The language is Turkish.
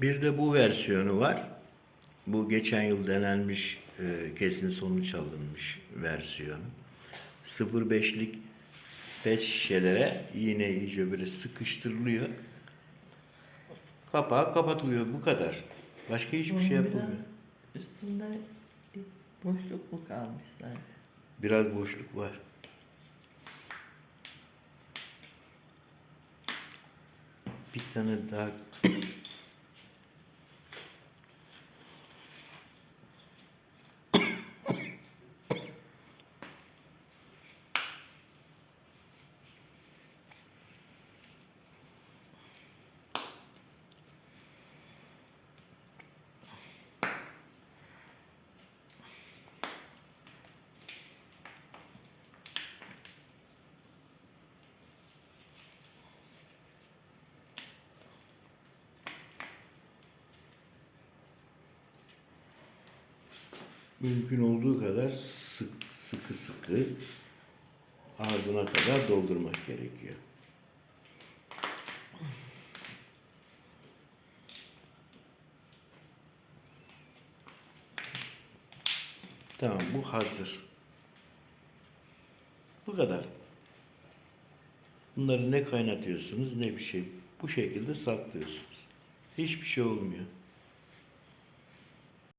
Bir de bu versiyonu var. Bu geçen yıl denenmiş, e, kesin sonuç alınmış versiyonu. 0.5'lik pet şişelere iğne iyice böyle sıkıştırılıyor. Kapağı kapatılıyor. Bu kadar. Başka hiçbir şey Bunun yapılmıyor. biraz Üstünde boşluk mu kalmış sanki? Biraz boşluk var. Bir tane daha mümkün olduğu kadar sık, sıkı sıkı ağzına kadar doldurmak gerekiyor. Tamam bu hazır. Bu kadar. Bunları ne kaynatıyorsunuz ne bir şey. Bu şekilde saklıyorsunuz. Hiçbir şey olmuyor.